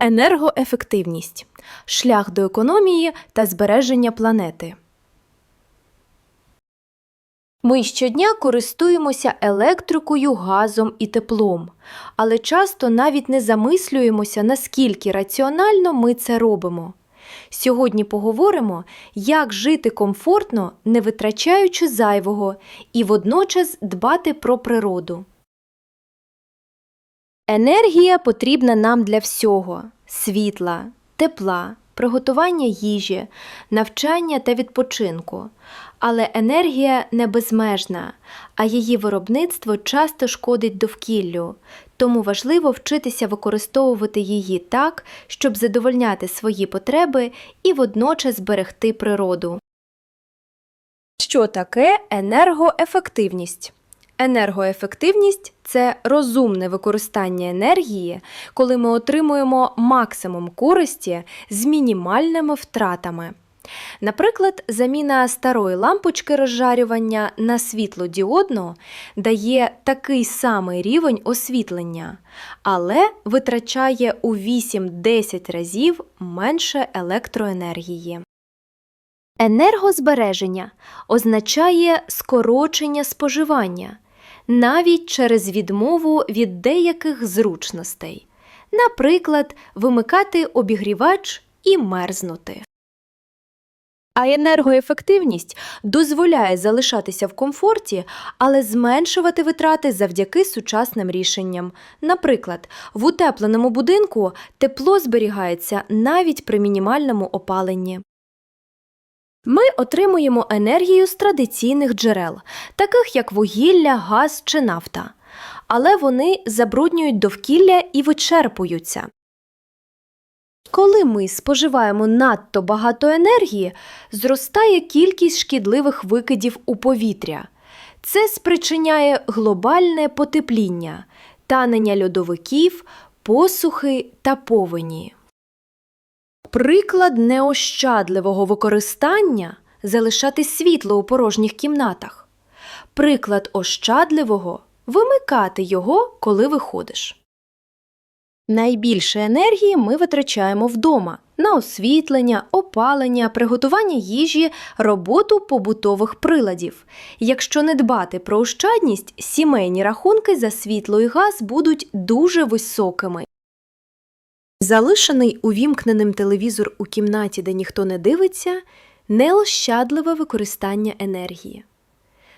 Енергоефективність шлях до економії та збереження планети. Ми щодня користуємося електрикою, газом і теплом, але часто навіть не замислюємося, наскільки раціонально ми це робимо. Сьогодні поговоримо, як жити комфортно, не витрачаючи зайвого, і водночас дбати про природу. Енергія потрібна нам для всього: світла, тепла, приготування їжі, навчання та відпочинку. Але енергія не безмежна, а її виробництво часто шкодить довкіллю, тому важливо вчитися використовувати її так, щоб задовольняти свої потреби і водночас зберегти природу. Що таке енергоефективність? Енергоефективність це розумне використання енергії, коли ми отримуємо максимум користі з мінімальними втратами. Наприклад, заміна старої лампочки розжарювання на світлодіодну дає такий самий рівень освітлення, але витрачає у 8-10 разів менше електроенергії. Енергозбереження означає скорочення споживання навіть через відмову від деяких зручностей, наприклад, вимикати обігрівач і мерзнути. А енергоефективність дозволяє залишатися в комфорті, але зменшувати витрати завдяки сучасним рішенням. Наприклад, в утепленому будинку тепло зберігається навіть при мінімальному опаленні. Ми отримуємо енергію з традиційних джерел, таких як вугілля, газ чи нафта. Але вони забруднюють довкілля і вичерпуються. Коли ми споживаємо надто багато енергії, зростає кількість шкідливих викидів у повітря. Це спричиняє глобальне потепління, танення льодовиків, посухи та повені. Приклад неощадливого використання залишати світло у порожніх кімнатах. Приклад ощадливого вимикати його, коли виходиш. Найбільше енергії ми витрачаємо вдома на освітлення, опалення, приготування їжі, роботу побутових приладів. Якщо не дбати про ощадність, сімейні рахунки за світло і газ будуть дуже високими. Залишений увімкненим телевізор у кімнаті, де ніхто не дивиться, неощадливе використання енергії.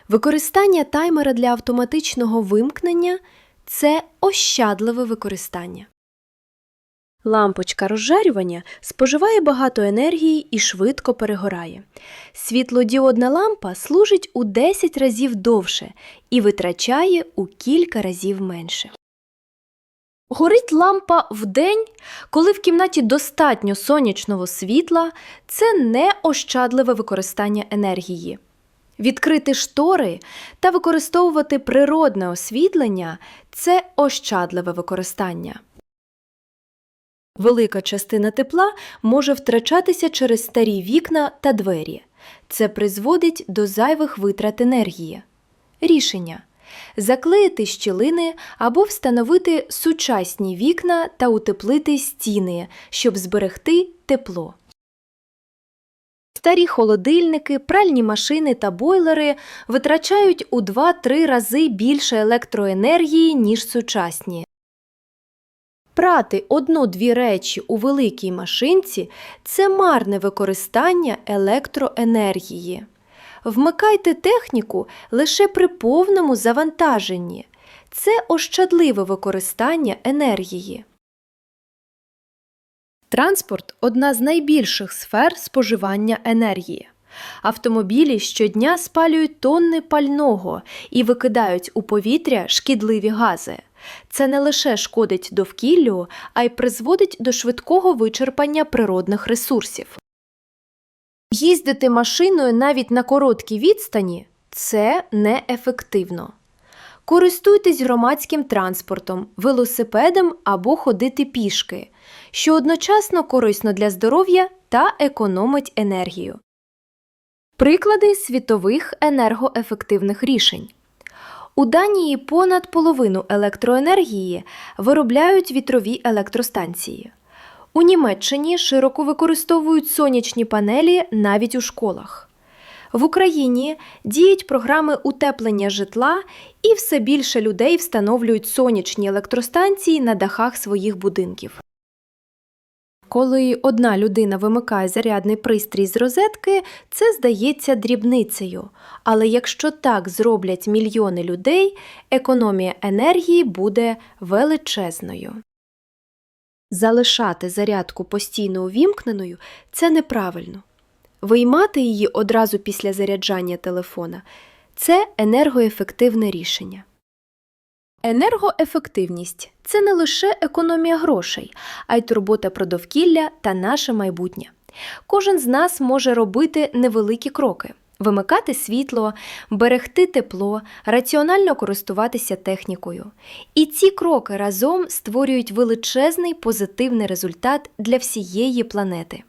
Використання таймера для автоматичного вимкнення це ощадливе використання. Лампочка розжарювання споживає багато енергії і швидко перегорає. Світлодіодна лампа служить у 10 разів довше і витрачає у кілька разів менше. Горить лампа вдень, коли в кімнаті достатньо сонячного світла, це неощадливе використання енергії. Відкрити штори та використовувати природне освітлення це ощадливе використання. Велика частина тепла може втрачатися через старі вікна та двері. Це призводить до зайвих витрат енергії. Рішення заклеїти щілини або встановити сучасні вікна та утеплити стіни, щоб зберегти тепло. Старі холодильники, пральні машини та бойлери витрачають у 2-3 рази більше електроенергії, ніж сучасні. Прати одну-дві речі у великій машинці це марне використання електроенергії. Вмикайте техніку лише при повному завантаженні. Це ощадливе використання енергії. Транспорт одна з найбільших сфер споживання енергії. Автомобілі щодня спалюють тонни пального і викидають у повітря шкідливі гази. Це не лише шкодить довкіллю, а й призводить до швидкого вичерпання природних ресурсів. Їздити машиною навіть на короткій відстані це неефективно. Користуйтесь громадським транспортом, велосипедом або ходити пішки, що одночасно корисно для здоров'я та економить енергію. Приклади світових енергоефективних рішень. У Данії понад половину електроенергії виробляють вітрові електростанції. У Німеччині широко використовують сонячні панелі навіть у школах. В Україні діють програми утеплення житла, і все більше людей встановлюють сонячні електростанції на дахах своїх будинків. Коли одна людина вимикає зарядний пристрій з розетки, це здається дрібницею. Але якщо так зроблять мільйони людей, економія енергії буде величезною. Залишати зарядку постійно увімкненою це неправильно. Виймати її одразу після заряджання телефона це енергоефективне рішення. Енергоефективність це не лише економія грошей, а й турбота про довкілля та наше майбутнє. Кожен з нас може робити невеликі кроки. Вимикати світло, берегти тепло, раціонально користуватися технікою. І ці кроки разом створюють величезний позитивний результат для всієї планети.